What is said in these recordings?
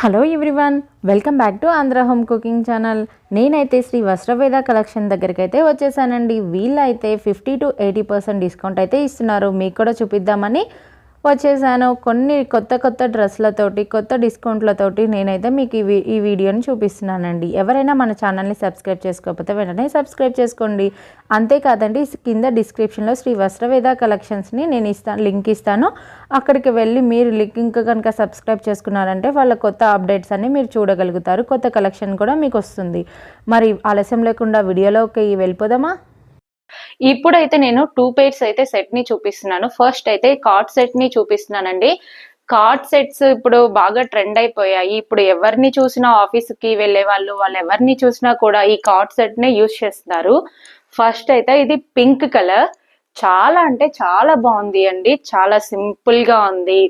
Hello everyone welcome back to Andhra home cooking channel నేనైతే Sri Vastraveda collection దగ్గరికి అయితే వచ్చేసానండి. వీళ్ళైతే fifty to eighty percent discount అయితే ఇస్తున్నారు. మీకు కూడా చూపిద్దామని వచ్చేసాను. కొన్ని కొత్త కొత్త డ్రెస్లతోటి కొత్త డిస్కౌంట్లతోటి నేనైతే మీకు ఈ ఈ వీడియోని చూపిస్తున్నానండి. ఎవరైనా మన ఛానల్ని సబ్స్క్రైబ్ చేసుకోకపోతే వెంటనే సబ్స్క్రైబ్ చేసుకోండి. అంతేకాదండి కింద డిస్క్రిప్షన్లో శ్రీ వస్త్రవేద కలెక్షన్స్ని నేను ఇస్తాను లింక్ ఇస్తాను. అక్కడికి వెళ్ళి మీరు లింక్ కనుక సబ్స్క్రైబ్ చేసుకున్నారంటే వాళ్ళ కొత్త అప్డేట్స్ అన్ని మీరు చూడగలుగుతారు. కొత్త కలెక్షన్ కూడా మీకు వస్తుంది. మరి ఆలస్యం లేకుండా వీడియోలోకి వెళ్ళిపోదామా? ఇప్పుడైతే నేను టూ పేర్స్ అయితే సెట్ని చూపిస్తున్నాను. ఫస్ట్ అయితే కార్డ్ సెట్ని చూపిస్తున్నానండి. కార్డ్ సెట్స్ ఇప్పుడు బాగా ట్రెండ్ అయిపోయాయి. ఇప్పుడు ఎవరిని చూసినా ఆఫీస్కి వెళ్ళే వాళ్ళు వాళ్ళు ఎవరిని చూసినా కూడా ఈ కార్డ్ సెట్ నే యూజ్ చేస్తున్నారు. ఫస్ట్ అయితే ఇది పింక్ కలర్. చాలా అంటే చాలా బాగుంది అండి. చాలా సింపుల్గా ఉంది.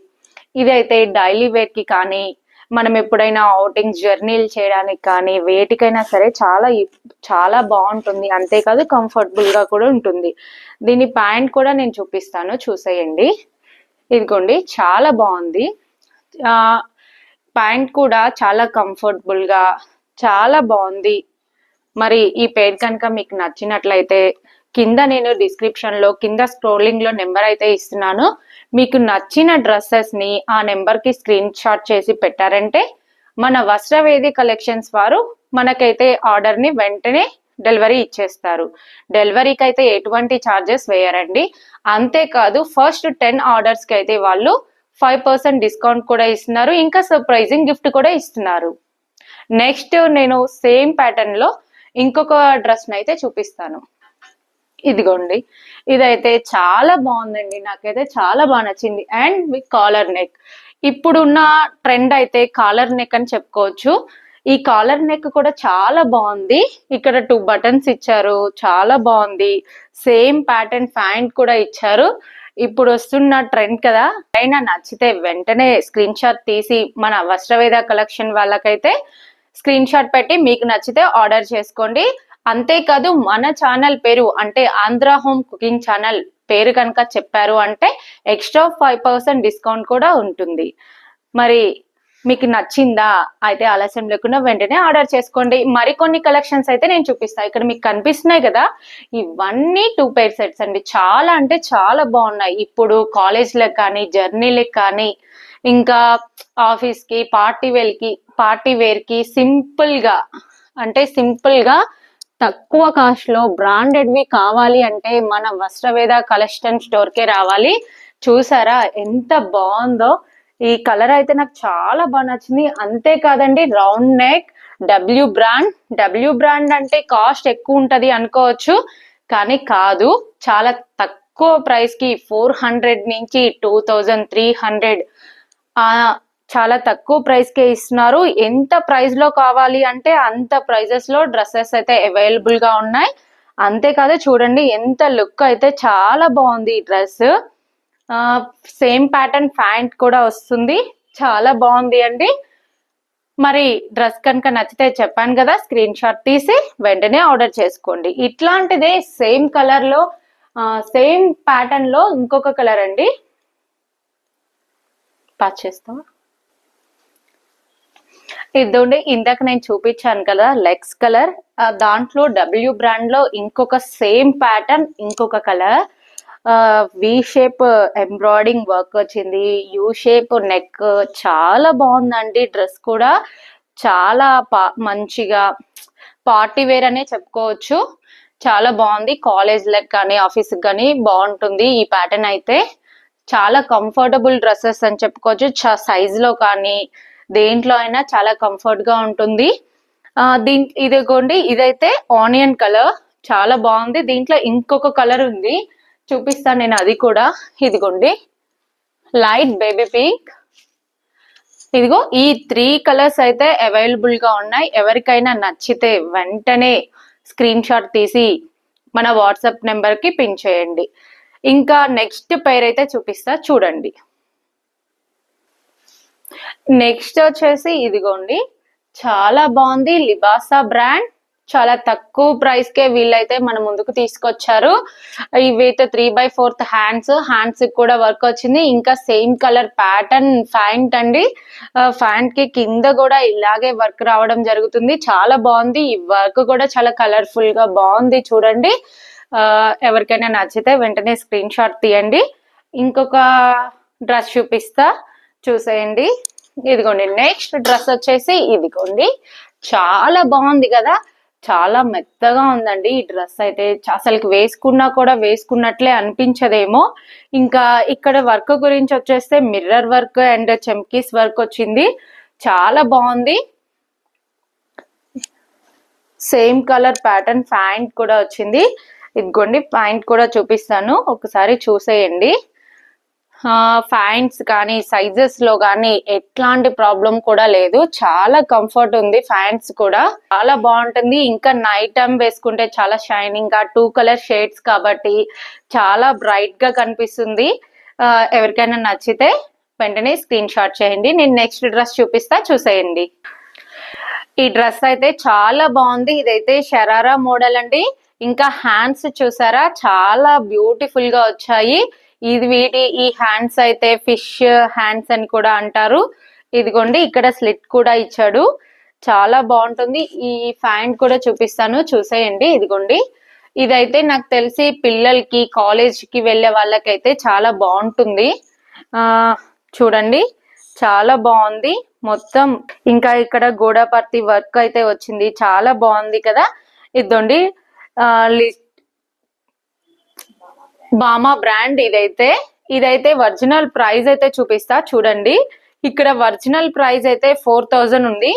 అయితే డైలీ వేర్కి కానీ మనం ఎప్పుడైనా అవుటింగ్ జర్నీలు చేయడానికి కానీ వేటికైనా సరే చాలా చాలా బాగుంటుంది. అంతేకాదు కంఫర్టబుల్గా కూడా ఉంటుంది. దీని ప్యాంట్ కూడా నేను చూపిస్తాను. చూసేయండి. ఇదిగోండి చాలా బాగుంది. ప్యాంట్ కూడా చాలా కంఫర్టబుల్గా చాలా బాగుంది. మరి ఈ పేరు కనుక మీకు నచ్చినట్లయితే కింద నేను డిస్క్రిప్షన్లో కింద స్క్రోలింగ్లో నెంబర్ అయితే ఇస్తున్నాను. మీకు నచ్చిన డ్రెస్సెస్ని ఆ నెంబర్కి స్క్రీన్ షాట్ చేసి పెట్టారంటే మన వస్త్రవేది కలెక్షన్స్ వారు మనకైతే ఆర్డర్ని వెంటనే డెలివరీ ఇచ్చేస్తారు. డెలివరీకి అయితే ఎటువంటి ఛార్జెస్ వేయరండి. అంతేకాదు ఫస్ట్ టెన్ ఆర్డర్స్కి అయితే వాళ్ళు ఫైవ్ పర్సెంట్ డిస్కౌంట్ కూడా ఇస్తున్నారు. ఇంకా సర్ప్రైజింగ్ గిఫ్ట్ కూడా ఇస్తున్నారు. నెక్స్ట్ నేను సేమ్ ప్యాటర్న్లో ఇంకొక డ్రెస్ అయితే చూపిస్తాను. ఇదిగోండి. ఇదైతే చాలా బాగుందండి. నాకైతే చాలా బాగా నచ్చింది. And with collar neck. ఇప్పుడున్న ట్రెండ్ అయితే కాలర్ నెక్ అని చెప్పుకోవచ్చు. ఈ కాలర్ నెక్ కూడా చాలా బాగుంది. ఇక్కడ టూ బటన్స్ ఇచ్చారు. చాలా బాగుంది. సేమ్ ప్యాటర్న్ ప్యాంట్ కూడా ఇచ్చారు. ఇప్పుడు వస్తున్న ట్రెండ్ కదా. అయినా నచ్చితే వెంటనే స్క్రీన్ షాట్ తీసి మన వస్త్రవేద కలెక్షన్ వాళ్ళకైతే స్క్రీన్ షాట్ పెట్టి మీకు నచ్చితే ఆర్డర్ చేసుకోండి. అంతేకాదు మన ఛానల్ పేరు అంటే ఆంధ్ర హోమ్ కుకింగ్ ఛానల్ పేరు కనుక చెప్పారు అంటే ఎక్స్ట్రా ఫైవ్ పర్సెంట్ డిస్కౌంట్ కూడా ఉంటుంది. మరి మీకు నచ్చిందా అయితే ఆలస్యం లేకుండా వెంటనే ఆర్డర్ చేసుకోండి. మరికొన్ని కలెక్షన్స్ అయితే నేను చూపిస్తాను ఇక్కడ మీకు కనిపిస్తున్నాయి కదా ఇవన్నీ టూ పేర్ సెట్స్ అండి. చాలా అంటే చాలా బాగున్నాయి. ఇప్పుడు కాలేజ్లకు కానీ జర్నీలకు కానీ ఇంకా ఆఫీస్కి పార్టీవేర్కి పార్టీ వేర్కి పార్టీ అంటే సింపుల్గా తక్కువ కాస్ట్లో బ్రాండెడ్ వి కావాలి అంటే మన వస్త్రవేద కలెక్షన్ స్టోర్ కే రావాలి. చూసారా ఎంత బాగుందో? ఈ కలర్ అయితే నాకు చాలా బాగా నచ్చింది. అంతేకాదండి round neck W brand. W brand అంటే కాస్ట్ ఎక్కువ ఉంటది అనుకోవచ్చు కానీ కాదు. చాలా తక్కువ ప్రైస్కి ఫోర్ హండ్రెడ్ నుంచి టూ థౌజండ్ త్రీ హండ్రెడ్. చాలా తక్కువ ప్రైస్ కే ఇస్తున్నారు. ఎంత ప్రైస్లో కావాలి అంటే అంత ప్రైజెస్లో డ్రెస్సెస్ అయితే అవైలబుల్గా ఉన్నాయి. అంతేకాదు చూడండి ఎంత లుక్ అయితే చాలా బాగుంది ఈ డ్రెస్ సేమ్ ప్యాటర్న్ ప్యాంట్ కూడా వస్తుంది. చాలా బాగుంది అండి. మరి డ్రెస్ కనుక నచ్చితే చెప్పాను కదా స్క్రీన్ షాట్ తీసి వెంటనే ఆర్డర్ చేసుకోండి. ఇట్లాంటిదే సేమ్ కలర్లో సేమ్ ప్యాటర్న్లో ఇంకొక కలర్ అండి. పాస్ చేస్తావా ఇదండి ఇందాక నేను చూపించాను కదా లెగ్స్ కలర్ దాంట్లో డబ్ల్యూ బ్రాండ్లో ఇంకొక సేమ్ ప్యాటర్న్ ఇంకొక colour V shape embroidering work వచ్చింది. యూ షేప్ నెక్ చాలా బాగుందండి. డ్రెస్ కూడా చాలా మంచిగా పార్టీ వేర్ అనే చెప్పుకోవచ్చు. చాలా బాగుంది. కాలేజ్ లెక్ కానీ ఆఫీస్ కానీ బాగుంటుంది ఈ ప్యాటర్న్ అయితే. చాలా కంఫర్టబుల్ డ్రెస్సెస్ అని చెప్పుకోవచ్చు. సైజ్లో కానీ దేంట్లో అయినా చాలా కంఫర్ట్గా ఉంటుంది. దీని ఇదిగోండి ఇదైతే ఆనియన్ కలర్ చాలా బాగుంది. దీంట్లో ఇంకొక కలర్ ఉంది. చూపిస్తాను నేను అది కూడా. ఇదిగోండి లైట్ బేబీ పింక్ ఇదిగో ఈ త్రీ కలర్స్ అయితే అవైలబుల్గా ఉన్నాయి. ఎవరికైనా నచ్చితే వెంటనే స్క్రీన్ షాట్ తీసి మన వాట్సాప్ నెంబర్కి పిన్ చేయండి. ఇంకా నెక్స్ట్ పేర్ అయితే చూపిస్తా. చూడండి. నెక్స్ట్ వచ్చేసి ఇదిగోండి. చాలా బాగుంది. లిబాసా బ్రాండ్ చాలా తక్కువ ప్రైస్ కే వీళ్ళైతే మన ముందుకు తీసుకొచ్చారు. ఇవైతే three by fourth hands hands కూడా వర్క్ వచ్చింది. ఇంకా సేమ్ కలర్ ప్యాటర్న్ ఫ్యాంట్ అండి. ఫ్యాంట్కి కింద కూడా ఇలాగే వర్క్ రావడం జరుగుతుంది. చాలా బాగుంది. ఈ వర్క్ కూడా చాలా కలర్ఫుల్గా బాగుంది. చూడండి. ఎవరికైనా నచ్చితే వెంటనే స్క్రీన్ షాట్ తీయండి. ఇంకొక డ్రెస్ చూపిస్తా. చూసేయండి. ఇదిగోండి నెక్స్ట్ డ్రెస్ వచ్చేసి ఇదిగోండి. చాలా బాగుంది కదా. చాలా మెత్తగా ఉందండి ఈ డ్రెస్ అయితే. అసలుకి వేసుకున్నా కూడా వేసుకున్నట్లే అనిపించదేమో. ఇంకా ఇక్కడ వర్క్ గురించి వచ్చేస్తే మిర్రర్ వర్క్ అండ్ చెమ్కీస్ వర్క్ వచ్చింది. చాలా బాగుంది. సేమ్ కలర్ ప్యాటర్న్ ప్యాంట్ కూడా వచ్చింది. ఇదిగోండి ప్యాంట్ కూడా చూపిస్తాను. ఒకసారి చూసేయండి. ఫ్యాంట్స్ కానీ సైజెస్లో కానీ ఎట్లాంటి ప్రాబ్లం కూడా లేదు. చాలా కంఫర్ట్ ఉంది ఫ్యాంట్స్ కూడా. చాలా బాగుంటుంది. ఇంకా నైట్ టైం వేసుకుంటే చాలా షైనింగ్గా టూ కలర్ షేడ్స్ కాబట్టి చాలా బ్రైట్గా కనిపిస్తుంది. ఎవరికైనా నచ్చితే వెంటనే స్క్రీన్ షాట్ చేయండి. నేను నెక్స్ట్ డ్రెస్ చూపిస్తా చూసేయండి. ఈ డ్రెస్ అయితే చాలా బాగుంది. ఇదైతే షరారా మోడల్ అండి. ఇంకా హ్యాండ్స్ చూసారా? చాలా బ్యూటిఫుల్గా వచ్చాయి. ఇది వీటి ఈ హ్యాండ్స్ అయితే ఫిష్ హ్యాండ్స్ అని కూడా అంటారు. ఇదిగోండి ఇక్కడ స్లిట్ కూడా ఇచ్చాడు. చాలా బాగుంటుంది. ఈ ఫ్యాంట్ కూడా చూపిస్తాను. చూసేయండి. ఇదిగోండి. ఇదైతే నాకు తెలిసి పిల్లలకి కాలేజ్కి వెళ్ళే వాళ్ళకైతే చాలా బాగుంటుంది. ఆ చూడండి. చాలా బాగుంది. మొత్తం ఇంకా ఇక్కడ గోడాపర్తి వర్క్ అయితే వచ్చింది. చాలా బాగుంది కదా. ఇదండి బామా బ్రాండ్ ఇదైతే ఇదైతే ఒరిజినల్ ప్రైస్ అయితే చూపిస్తా చూడండి. ఇక్కడ ఒరిజినల్ ప్రైస్ అయితే ఫోర్ థౌజండ్ ఉంది.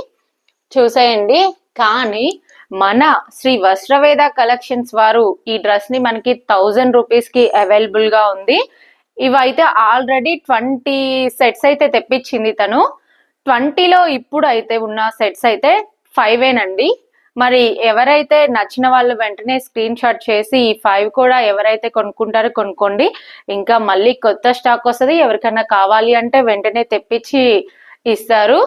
చూసేయండి. కానీ మన శ్రీ వస్త్రవేద కలెక్షన్స్ వారు ఈ డ్రెస్ని మనకి థౌజండ్ రూపీస్కి అవైలబుల్గా ఉంది. ఇవైతే ఆల్రెడీ ట్వంటీ సెట్స్ అయితే తెప్పించింది తను. ట్వంటీలో ఇప్పుడు అయితే ఉన్న సెట్స్ అయితే ఫైవ్ ఏనండి. మరి ఎవరైతే నచ్చిన వాళ్ళు వెంటనే స్క్రీన్ షాట్ చేసి ఈ ఫైవ్ కూడా ఎవరైతే కొనుక్కుంటారో కొనుక్కోండి. ఇంకా మళ్ళీ కొత్త స్టాక్ వస్తుంది ఎవరికైనా కావాలి అంటే వెంటనే తెప్పించి ఇస్తారు.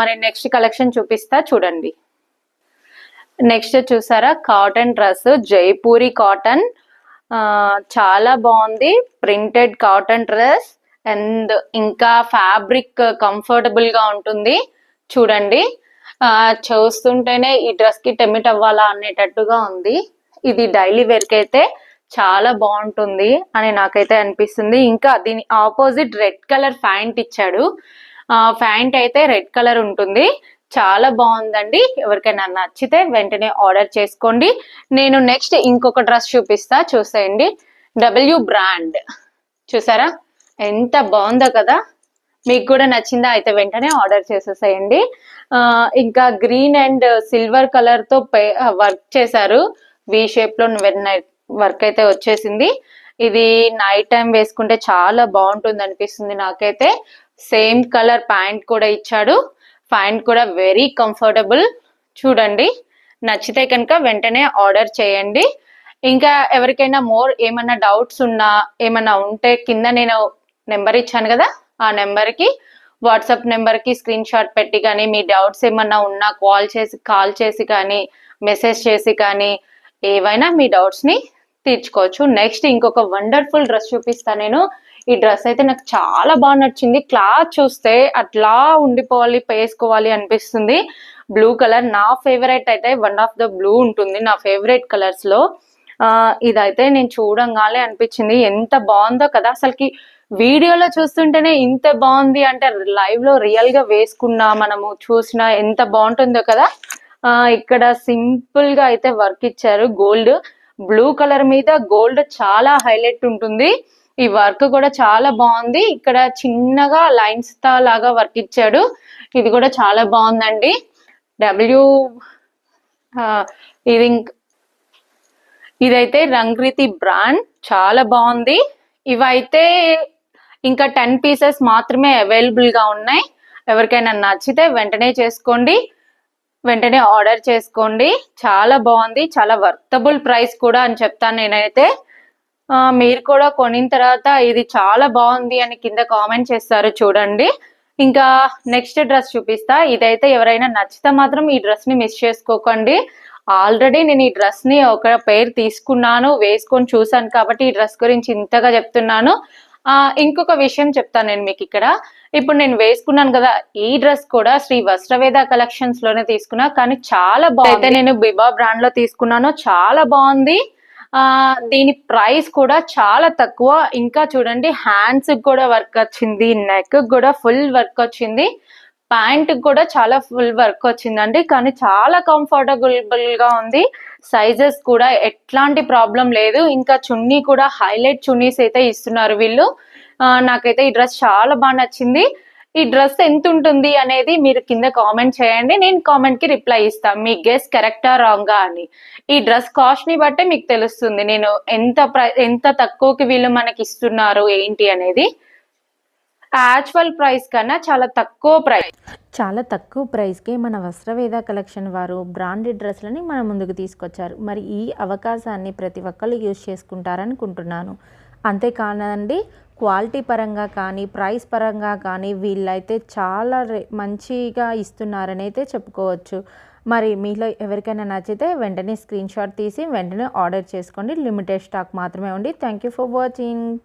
మరి నెక్స్ట్ కలెక్షన్ చూపిస్తా చూడండి. నెక్స్ట్ చూసారా? కాటన్ డ్రెస్ జైపూరి కాటన్ చాలా బాగుంది. ప్రింటెడ్ కాటన్ డ్రెస్ అండ్ ఇంకా ఫ్యాబ్రిక్ కంఫర్టబుల్గా ఉంటుంది. చూడండి. చూస్తుంటేనే ఈ డ్రెస్కి టెమిట్ అవ్వాలా అనేటట్టుగా ఉంది. ఇది డైలీ వేర్కి అయితే చాలా బాగుంటుంది అని నాకైతే అనిపిస్తుంది. ఇంకా దీని ఆపోజిట్ రెడ్ కలర్ ప్యాంట్ ఇచ్చాడు. ప్యాంట్ అయితే రెడ్ కలర్ ఉంటుంది. చాలా బాగుందండి. ఎవరికైనా నచ్చితే వెంటనే ఆర్డర్ చేసుకోండి. నేను నెక్స్ట్ ఇంకొక డ్రెస్ చూపిస్తా. చూసేయండి. W brand. చూసారా? ఎంత బాగుందో కదా. మీకు కూడా నచ్చిందా అయితే వెంటనే ఆర్డర్ చేసేసేయండి. ఇంకా గ్రీన్ అండ్ సిల్వర్ కలర్తో వర్క్ చేశారు. వి షేప్లో వర్క్ అయితే వచ్చేసింది. ఇది నైట్ టైం వేసుకుంటే చాలా బాగుంటుంది అనిపిస్తుంది నాకైతే. సేమ్ కలర్ ప్యాంట్ కూడా ఇచ్చాడు. ప్యాంట్ కూడా వెరీ కంఫర్టబుల్ చూడండి. నచ్చితే కనుక వెంటనే ఆర్డర్ చేయండి. ఇంకా ఎవరికైనా మోర్ ఏమన్నా డౌట్స్ ఉన్నా ఏమన్నా ఉంటే కింద నేను నెంబర్ ఇచ్చాను కదా ఆ నెంబర్కి వాట్సాప్ నెంబర్కి స్క్రీన్ షాట్ పెట్టి కానీ మీ డౌట్స్ ఏమన్నా ఉన్నా కాల్ చేసి కాల్ చేసి కానీ మెసేజ్ చేసి కానీ ఏవైనా మీ డౌట్స్ని తీర్చుకోవచ్చు. నెక్స్ట్ ఇంకొక వండర్ఫుల్ డ్రెస్ చూపిస్తా నేను. ఈ డ్రెస్ అయితే నాకు చాలా బాగా నచ్చింది. క్లాత్ చూస్తే అట్లా ఉండిపోవాలి వేసుకోవాలి అనిపిస్తుంది. బ్లూ కలర్ నా ఫేవరెట్ అయితే వన్ ఆఫ్ ద బ్లూ ఉంటుంది నా ఫేవరెట్ కలర్స్లో. ఇదైతే నేను చూడంగానే అనిపించింది. ఎంత బాగుందో కదా. అసలుకి వీడియోలో చూస్తుంటేనే ఇంత బాగుంది అంటే లైవ్లో రియల్గా వేసుకున్నా మనము చూసినా ఎంత బాగుంటుందో కదా. ఆ ఇక్కడ సింపుల్గా అయితే వర్క్ ఇచ్చారు గోల్డ్ బ్లూ కలర్ మీద గోల్డ్ చాలా హైలైట్ ఉంటుంది. ఈ వర్క్ కూడా చాలా బాగుంది. ఇక్కడ చిన్నగా లైన్స్తో లాగా వర్క్ ఇచ్చాడు. ఇది కూడా చాలా బాగుందండి. డబ్ల్యూ ఇది ఇదైతే రంగ్రీతి బ్రాండ్. చాలా బాగుంది. ఇవైతే ఇంకా టెన్ పీసెస్ మాత్రమే అవైలబుల్గా ఉన్నాయి. ఎవరికైనా నచ్చితే వెంటనే చేసుకోండి. వెంటనే ఆర్డర్ చేసుకోండి. చాలా బాగుంది. చాలా వర్తబుల్ ప్రైస్ కూడా అని చెప్తాను నేనైతే. మీరు కూడా కొనిన తర్వాత ఇది చాలా బాగుంది అని కింద కామెంట్ చేస్తారు చూడండి. ఇంకా నెక్స్ట్ డ్రెస్ చూపిస్తా. ఇదైతే ఎవరైనా నచ్చితే మాత్రం ఈ డ్రెస్ని మిస్ చేసుకోకండి. ఆల్రెడీ నేను ఈ డ్రెస్ని ఒక పేరు తీసుకున్నాను వేసుకొని చూసాను కాబట్టి ఈ డ్రెస్ గురించి ఇంతగా చెప్తున్నాను. ఇంకొక విషయం చెప్తాను నేను మీకు ఇక్కడ. ఇప్పుడు నేను వేసుకున్నాను కదా ఈ డ్రెస్ కూడా శ్రీ వస్త్రవేద కలెక్షన్స్లోనే తీసుకున్నా కానీ చాలా బాగుంది. నేను బిబా బ్రాండ్లో తీసుకున్నాను చాలా బాగుంది. ఆ దీని ప్రైస్ కూడా చాలా తక్కువ. ఇంకా చూడండి హ్యాండ్స్ కూడా వర్క్ వచ్చింది నెక్ కూడా ఫుల్ వర్క్ వచ్చింది. ప్యాంట్ కూడా చాలా ఫుల్ వర్క్ వచ్చిందండి. కానీ చాలా కంఫర్టబుల్గా ఉంది. సైజెస్ కూడా ఎట్లాంటి ప్రాబ్లం లేదు. ఇంకా చున్నీ కూడా హైలైట్ చున్నీస్ అయితే ఇస్తున్నారు వీళ్ళు. నాకైతే ఈ డ్రెస్ చాలా బాగా నచ్చింది. ఈ డ్రెస్ ఎంత ఉంటుంది అనేది మీరు కింద కామెంట్ చేయండి. నేను కామెంట్కి రిప్లై ఇస్తాను మీ గెస్ కరెక్టా రాంగా అని. ఈ డ్రెస్ కాస్ట్ని బట్టే మీకు తెలుస్తుంది. నేను ఎంత ప్ర- ఎంత తక్కువకి వీళ్ళు మనకి ఇస్తున్నారు ఏంటి అనేది. యాక్చువల్ ప్రైస్ కన్నా చాలా తక్కువ ప్రైస్ చాలా తక్కువ ప్రైస్కే మన వస్త్రవేద కలెక్షన్ వారు బ్రాండెడ్ డ్రెస్లని మన ముందుకు తీసుకొచ్చారు. మరి ఈ అవకాశాన్ని ప్రతి ఒక్కళ్ళు యూజ్ చేసుకుంటారనుకుంటున్నాను. అంతేకానండి క్వాలిటీ పరంగా కానీ ప్రైస్ పరంగా కానీ వీళ్ళైతే చాలా రే- మంచిగా ఇస్తున్నారని అయితే చెప్పుకోవచ్చు. మరి మీలో ఎవరికైనా నచ్చితే వెంటనే స్క్రీన్ షాట్ తీసి వెంటనే ఆర్డర్ చేసుకోండి. లిమిటెడ్ స్టాక్ మాత్రమే ఉండి థ్యాంక్ యూ ఫర్ వాచింగ్